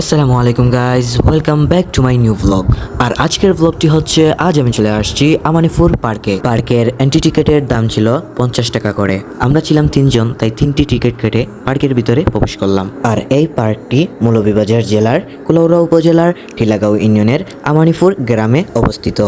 আসসালামু আলাইকুম guys welcome back to my new blog আর আজকের ব্লগটি হচ্ছে, আজ আমি চলে আসছি আমানিপুর পার্কে। পার্কের এন্ট্রি টিকেটের দাম ছিল পঞ্চাশ টাকা করে। আমরা ছিলাম তিনজন, তাই তিনটি টিকিট কেটে পার্কের ভিতরে প্রবেশ করলাম। আর এই পার্কটি মৌলভীবাজার জেলার কুলাউড়া উপজেলার টিলাগাঁও ইউনিয়নের আমানিপুর গ্রামে অবস্থিত।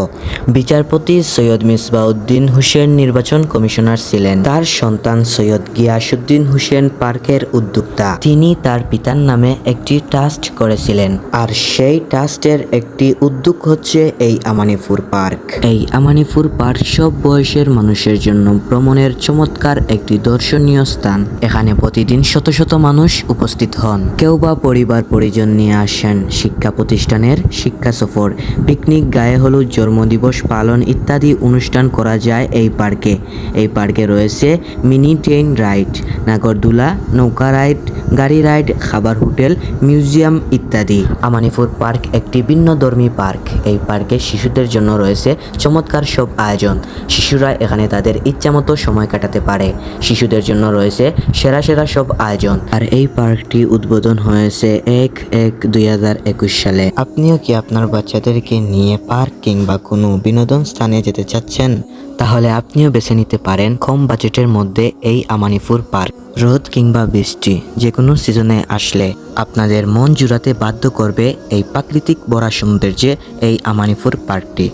বিচারপতি সৈয়দ মিসবাউদ্দিন হুসেন নির্বাচন কমিশনার ছিলেন। তার সন্তান সৈয়দ গিয়াসুদ্দিন হুসেন পার্কের উদ্যোক্তা। তিনি তার পিতার নামে একটি ট্রাস্ট করেছিলেন। আর সেই ট্রাস্টের একটি উদ্যোগ হচ্ছে এই আমানিপুর পার্ক। এই আমানিপুর পার্ক সব বয়সের মানুষের জন্য ভ্রমণের চমৎকার একটি দর্শনীয় স্থান। এখানে প্রতিদিন শত শত মানুষ উপস্থিত হন। কেউ বা পরিবার পরিজন নিয়ে আসেন। শিক্ষা প্রতিষ্ঠানের শিক্ষা সফর পিকনিক গায়ে হলুদ জন্মদিবস পালন ইত্যাদি অনুষ্ঠান করা যায় এই পার্কে। এই পার্কে রয়েছে মিনি ট্রেন রাইড নাগরদোলা নৌকা রাইড গাড়ি রাইড খাবার হোটেল মিউজিয়াম ইত্যাদি। আমানিপুর পার্ক একটি ভিন্ন ভিন্নধর্মী পার্ক। এই পার্কে শিশুদের জন্য রয়েছে চমৎকার সব আয়োজন। শিশুরা এখানে তাদের ইচ্ছামতো সময় কাটাতে পারে। শিশুদের জন্য রয়েছে সেরা সেরা সব আয়োজন। আর এই পার্কটি উদ্বোধন হয়েছে এক এক দুই সালে। আপনিও কি আপনার বাচ্চাদেরকে নিয়ে পার্ক কিংবা কোনো বিনোদন স্থানে যেতে চাচ্ছেন? তাহলে আপনিও বেছে নিতে পারেন কম বাজেটের মধ্যে এই আমানিপুর পার্ক। রোদ কিংবা বৃষ্টি যে কোনো সিজনে আসলে আপনাদের মন জুড়াতে বাধ্য করবে এই প্রাকৃতিক বরা সৌন্দর্যে এই আমানিপুর পার্কটি।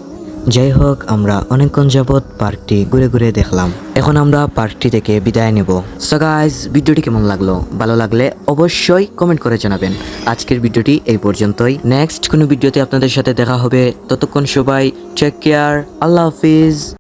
যাই হোক, আমরা অনেকক্ষণ যাবৎ পার্কটি ঘুরে ঘুরে দেখলাম। এখন আমরা পার্কটি থেকে বিদায় নেব। সগাইজ ভিডিওটি কেমন লাগল? ভালো লাগলে অবশ্যই কমেন্ট করে জানাবেন। আজকের ভিডিওটি এই পর্যন্তই। নেক্সট কোনো ভিডিওতে আপনাদের সাথে দেখা হবে। ততক্ষণ সবাই টেক কেয়ার আল্লাহ হাফিজ।